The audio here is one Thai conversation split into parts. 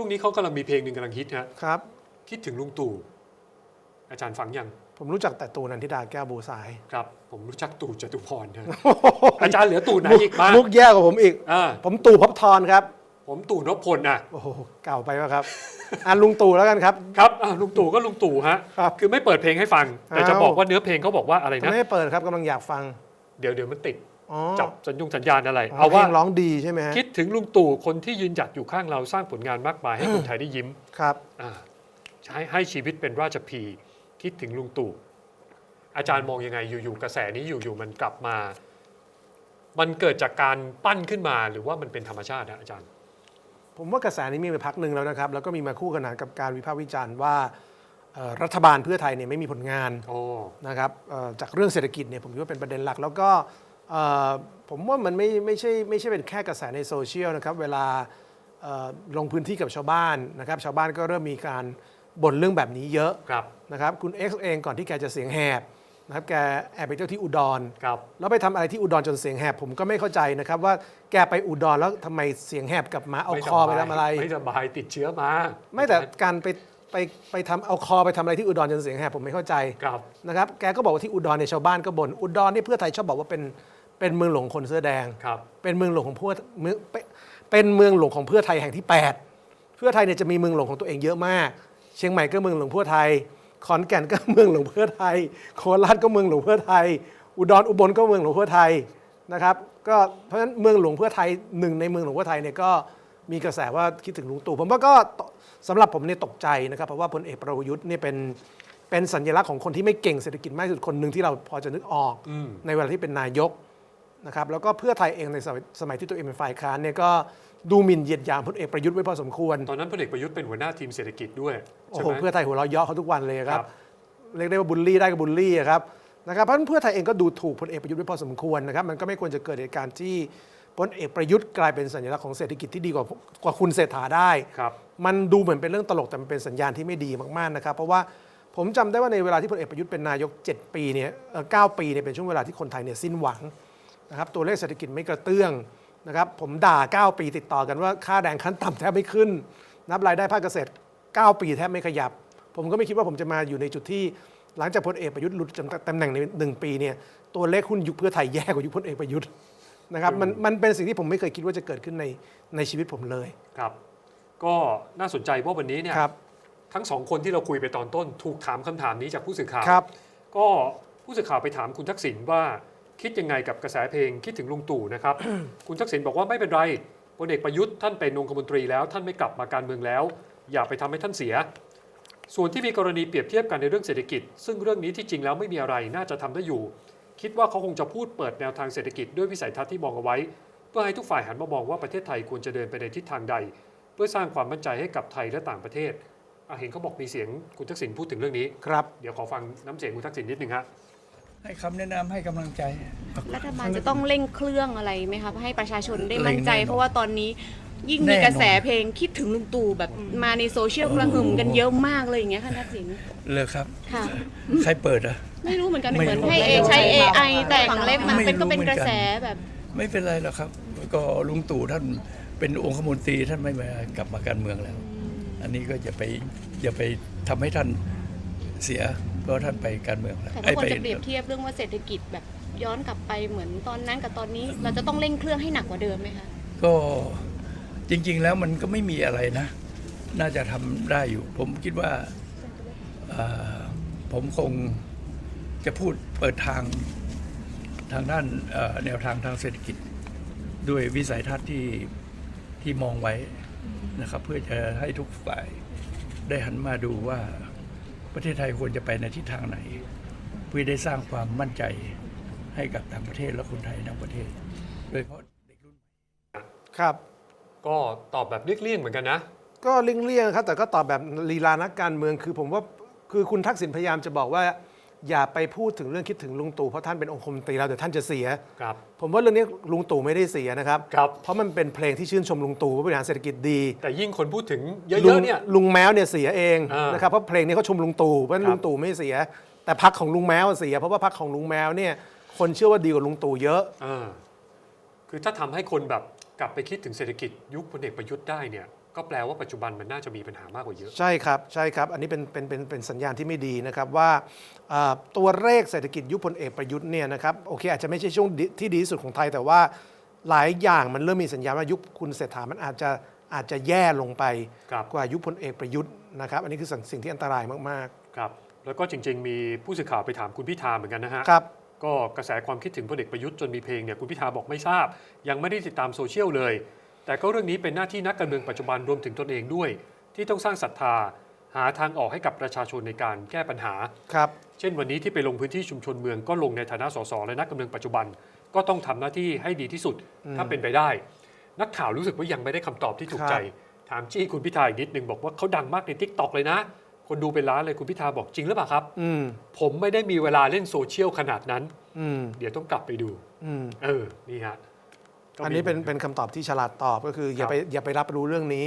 ช่วงนี้เขากำลังมีเพลงหนึ่งกำลังฮิตฮะครับ คิดถึงลุงตู่ อาจารย์ฟังยังผมรู้จักแต่ตูนันทิดาแก้วบูสายครับ ผมรู้จักตู่จตุพรนะอาจารย์เหลือตู่ไหนอีกบ้างมุกแย่กว่าผมอีก อ่าผมตู่พบทรครับ ผมตู่นพพลอะ โอ้โหเก่าไปป่ะครับ อะลุงตู่แล้วกันครับ ครับอะลุงตู่ก็ลุงตู่ฮะครับคือไม่เปิดเพลงให้ฟัง แต่จะอ้าว บอกว่าเนื้อเพลงเขาบอกว่าอะไรผมนะ ไม่ให้เปิดครับกำลังอยากฟัง เดี๋ยวเดี๋ยวมันติด อ๋อจับสัญญงสัญญาณอะไรอ๋อเอาเพลว่างร้องดีใช่ไหมฮะคิดถึงลุงตู่คนที่ยืนหยัดอยู่ข้างเราสร้างผลงานมากมายให้คนไทยได้ยิ้มครับ อ่าใช้ให้ชีวิตเป็นราชพี คิดถึงลุงตู่อาจารย์มองยังไงอยู่ๆกระแสนี้อยู่ๆมันกลับมา มันเกิดจากการปั้นขึ้นมาหรือว่ามันเป็นธรรมชาตินะอาจารย์ ผมว่ากระแสนี้มีไปพักหนึ่งแล้วนะครับ แล้วก็มีมาคู่ขนานกับการวิพากษ์วิจารณ์ว่าเอ่อรัฐบาลเพื่อไทยเนี่ยไม่มีผลงาน โอ้ นะครับเอ่อจากเรื่องเศรษฐกิจเนี่ยผมคิดว่าเป็นประเด็นหลัก แล้วก็เอ่อ ผมว่ามันไม่ไม่ใช่ไม่ใช่เป็นแค่กระแสในโซเชียลนะครับ เวลาเอ่อลงพื้นที่กับชาวบ้านนะครับ ชาวบ้านก็เริ่มมีการบ่นเรื่องแบบนี้เยอะครับนะครับ คุณ X เองก่อนที่แกจะเสียงแหบนะครับแกแอบไปเที่ยวที่อุดรครับแล้วไปทำอะไรที่อุดรจนเสียงแหบผมก็ไม่เข้าใจนะครับว่าแกไปอุดรแล้วทำไมเสียงแหบกลับมาเอาคอไปทำอะไร ไม่สบายติดเชื้อมา ไม่แต่การไปไปไปทำเอาคอไปทำอะไรที่อุดรจนเสียงแหบผมไม่เข้าใจครับนะครับแกก็บอกว่าที่อุดรเนี่ยชาวบ้านก็บ่นอุดรเนี่ยเพื่อไทยชอบบอกว่าเป็น เป็นเมืองหลวงของคนเสื้อแดง ครับเป็นเมืองหลวงของเพื่อเมืองเป็นเป็นเมืองหลวงของเพื่อไทยแห่งที่ 8 เพื่อไทยเนี่ยจะมีเมืองหลวงของตัวเองเยอะมาก เชียงใหม่ก็เมืองหลวงเพื่อไทย ขอนแก่นก็เมืองหลวงเพื่อไทย โคราชก็เมืองหลวงเพื่อไทย อุดรอุบลก็เมืองหลวงเพื่อไทยนะครับ ก็เพราะฉะนั้นเมืองหลวงเพื่อไทยหนึ่งในเมืองหลวงเพื่อไทยเนี่ยก็มีกระแสว่าคิดถึงลุงตู่ผมว่าก็สำหรับผมเนี่ยตกใจนะครับเพราะว่าพลเอกประยุทธ์เนี่ยเป็นเป็นสัญลักษณ์ของคนที่ไม่เก่งเศรษฐกิจมากที่สุดคนหนึ่งที่เราพอจะนึกออก อืม ในเวลาที่เป็นนายก นะครับแล้วก็เพื่อไทยเองในสมัยสมัยที่ตัวเองเป็นฝ่ายค้านเนี่ยก็ดูหมิ่นเหยียดหยามพลเอกประยุทธ์ไว้พอสมควร ตอนนั้นพลเอกประยุทธ์เป็นหัวหน้าทีมเศรษฐกิจด้วยโอ้ใช่โหไหมเพื่อไทยหัวเราะเยาะเขาทุกวันเลยคครัรับบเรียกได้ว่าบูลลี่ได้ก็บูลลี่อะครับนะครับเพราะฉะนั้นเพื่อไทยเองก็ดูถูกพลเอกประยุทธ์ไว้พอสมควรนะครับมันก็ไม่ควรจะเกิดเหตุการณ์ที่พลเอกประยุทธ์กลายเป็นสัญลักษณ์ของเศรษฐกิจที่ดีกว่ากว่าคุณเศรษฐาได้ครับมันดูเหมือนเป็นเรื่องตลกแต่มันเป็นสัญญาณที่ไม่ดีมากๆนะครับเพราะว่าผมจำได้ว่าในเวลาที่พลเอกประยุทธ์เป็นนายก 7 ปีเนี่ยเอ่อ9ปีเนี่ยเป็นช่วงเวลาที่คนไทยเนี่ยสิ้นหวัง นะครับตัวเลขเศรษฐกิจไม่กระเตื้องนะครับผมด่า 9 ปีติดต่อกันว่าค่าแรงขั้นต่ำแทบไม่ขึ้น นับรายได้ภาคเกษตร 9 ปีแทบไม่ขยับ ผมก็ไม่คิดว่าผมจะมาอยู่ในจุดที่หลังจากพลเอกประยุทธ์หลุดจากตำแหน่งในหนึ่งปีเนี่ยตัวเลขหุ้นยุคเพื่อไทยแย่กว่ายุคพลเอกประยุทธ์นะครับมันมันเป็นสิ่งที่ผมไม่เคยคิดว่าจะเกิดขึ้นในในชีวิตผมเลย ครับ ก็น่าสนใจเพราะวันนี้เนี่ยครับทั้งสองคนที่เราคุยไปตอนต้น ถูกถามคำถามนี้จากผู้สื่อข่าวครับ ก็ผู้สื่อข่าวไปถามคุณทักษิณว่า คิดยังไงกับกระแสเพลงคิดถึงลุงตู่นะครับ คุณทักษิณบอกว่าไม่เป็นไรพลเอกประยุทธ์ท่านเป็นองคมนตรีแล้วท่านไม่กลับมาการเมืองแล้ว อย่าไปทำให้ท่านเสีย ส่วนที่มีกรณีเปรียบเทียบกันในเรื่องเศรษฐกิจ ซึ่งเรื่องนี้ที่จริงแล้วไม่มีอะไรน่าจะทำได้อยู่ คิดว่าเขาคงจะพูดเปิดแนวทางเศรษฐกิจด้วยวิสัยทัศน์ที่มองเอาไว้ เพื่อให้ทุกฝ่ายหันมามองว่าประเทศไทยควรจะเดินไปในทิศทางใด เพื่อสร้างความมั่นใจให้กับไทยและต่างประเทศอะเห็นเขาบอกมีเสียงคุณทักษิณพูดถึงเรื่องนี้ครับเดี๋ยวขอฟังน้ำเสียงคุณทักษิณนิดนึงฮะ ให้คำแนะนำให้กำลังใจ รัฐบาลจะต้องเร่งเครื่องอะไรไหมคะให้ประชาชนได้มั่นใจ เร่งแน่นอนเพราะว่าตอนนี้ยิ่งมีแน่นอนกระแสเพลงคิดถึงลุงตู่แบบมาในโซเชียลกระหึ่มกันเยอะมากเลยอย่างเงี้ยค่ะทักษิณเลยครับ ค่ะ ใครเปิดอะ ไม่รู้เหมือนกันไม่เหมือนรู้ให้เอใช้ AI แต่งเล็บมันไม่เป็นก็รู้เป็นเหมือนกกันระแสแบบ ไม่เป็นไรหรอกครับ ก็ลุงตู่ท่านเป็นองคมนตรีท่านไม่มากลับมาการเมืองแล้ว อันนี้ก็อย่าไปอย่าไปทำให้ท่านเสีย เพราะท่านไปการเมืองแล้วแต่ไอ้ถ้าคนไปจะเปรียบเทียบเรื่องว่าเศรษฐกิจแบบย้อนกลับไปเหมือนตอนนั้นกับตอนนี้ เราจะต้องเร่งเครื่องให้หนักกว่าเดิมไหมคะ ก็จริง ๆ แล้วมันก็ไม่มีอะไรนะ น่าจะทำได้อยู่ ผมคิดว่าเอ่อผมคงจะพูดเปิดทางทางด้านเอ่อแนวทางทางเศรษฐกิจ ด้วยวิสัยทัศน์ที่ที่มองไว้นะครับ เพื่อจะให้ทุกฝ่ายได้หันมาดูว่า ประเทศไทยควรจะไปในทิศทางไหน เพื่อได้สร้างความมั่นใจให้กับต่างประเทศและคนไทยทั้งประเทศ โดยเฉพาะเด็กรุ่นครับ ก็ตอบแบบเลี่ยงๆเหมือนกันนะ ก็เลี่ยงๆครับแต่ก็ตอบแบบลีลานักการเมืองคือผมว่าคือคุณทักษิณพยายามจะบอกว่า อย่าไปพูดถึงเรื่องคิดถึงลุงตู่เพราะท่านเป็นองคมนตรีแล้วเดี๋ยวท่านจะเสีย ครับ ผมว่าเรื่องนี้ลุงตู่ไม่ได้เสียนะครับ ครับ เพราะมันเป็นเพลงที่ชื่นชมลุงตู่ว่าบริหารเศรษฐกิจดีแต่ยิ่งคนพูดถึงเยลุอะงๆเนี่ย ลุงแมวเนี่ยเสียเองอ่านนะครับเพราะเพลงนี้เขาชมลุงตู่เพราะฉะนั้นครับ ลุงตู่ไม่เสีย แต่พักของลุงแมวเสีย เพราะว่าพักของลุงแมวเนี่ยคนเชื่อว่าดีกว่าลุงตู่เยอะ อ่าคือถ้าทำให้คนแบบกลับไปคิดถึงเศรษฐกิจยุคพลเอกประยุทธ์ได้เนี่ย ก็แปลว่าปัจจุบันมันน่าจะมีปัญหามากกว่าเยอะ ใช่ครับใช่ครับ อันนี้เป็นเป็นเป็นเป็นสัญญาณที่ไม่ดีนะครับว่าเอ่อตัวเลขเศรษฐกิจยุคพลเอกประยุทธ์เนี่ยนะครับโอเคอาจจะไม่ใช่ช่วงดีที่ดีที่สุดของไทย แต่ว่าหลายอย่างมันเริ่มมีสัญญาณว่ายุคคุณเศรษฐามันอาจจะอาจจะแย่ลงไปครับ กว่ายุคพลเอกประยุทธ์นะครับ อันนี้คือสิ่งสิ่งที่อันตรายมากครับแล้วก็จริง ๆ มีผู้สื่อข่าวไปถามคุณพิธาเหมือนกันนะฮะ ๆ ครับ ก็กระแสความคิดถึงพลเอกประยุทธ์จนมีเพลงเนี่ยคุณพิธาบอกไม่ทราบ ยังไม่ได้ติดตามโซเชียลเลย แต่ก็เรื่องนี้เป็นหน้าที่นักการเมืองปัจจุบันรวมถึงตนเองด้วย ที่ต้องสร้างศรัทธา หาทางออกให้กับประชาชนในการแก้ปัญหา ครับ เช่นวันนี้ที่ไปลงพื้นที่ชุมชนเมืองก็ลงในฐานะสสและนักการเมืองปัจจุบันก็ต้องทำหน้าที่ให้ดีที่สุดถ้าเป็นไปได้ นักข่าวรู้สึกว่ายังไม่ได้คำตอบที่ถูกใจ ถามจี้คุณพิธาอีกนิดนึงบอกว่าเขาดังมากในทิกตอกเลยนะ คนดูเป็นล้านเลยคุณพิธาบอกจริงหรือเปล่าครับ อืม ผมไม่ได้มีเวลาเล่นโซเชียลขนาดนั้น อืม เดี๋ยวต้องกลับไปดู อืม เออ นี่ฮะก็มี อันนี้เป็นเป็นคำตอบที่ฉลาดตอบก็คืออย่าครับไปอย่าไปรับรู้เรื่องนี้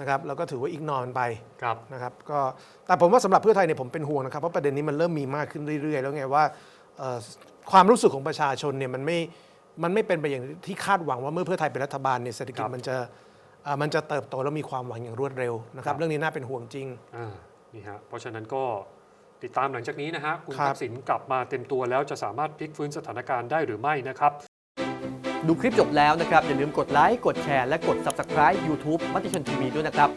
นะครับแล้วก็ถือว่าอีกนอนไปครับนะครับก็แต่ผมว่าสำหรับเพื่อไทยเนี่ยผมเป็นห่วงนะครับเพราะประเด็นนี้มันเริ่มมีมากขึ้นเรื่อย ๆ แล้วไงว่าเอ่อความรู้สึกของประชาชนเนี่ยมันไม่มันไม่เป็นไปอย่างที่คาดหวังว่าเมื่อเพื่อไทยเป็นรัฐบาลเนี่ยเศรษฐกิจครับมันจะอ่ามันจะเติบโตแล้วมีความหวังอย่างรวดเร็วนะครัครับบเรื่องนี้น่าเป็นห่วงจริงอ่านี่ฮะเพราะฉะนั้นก็ติดตามหลังจากนี้นะฮะคุณครับทักษิณกลับมาเต็มตัวแล้วจะสามารถพลิกฟื้นสถานการณ์ได้หรือไม่นะครับ ดูคลิปจบแล้วนะครับ อย่าลืมกดไลค์ กดแชร์ และกด Subscribe YouTube มติชนทีวีด้วยนะครับ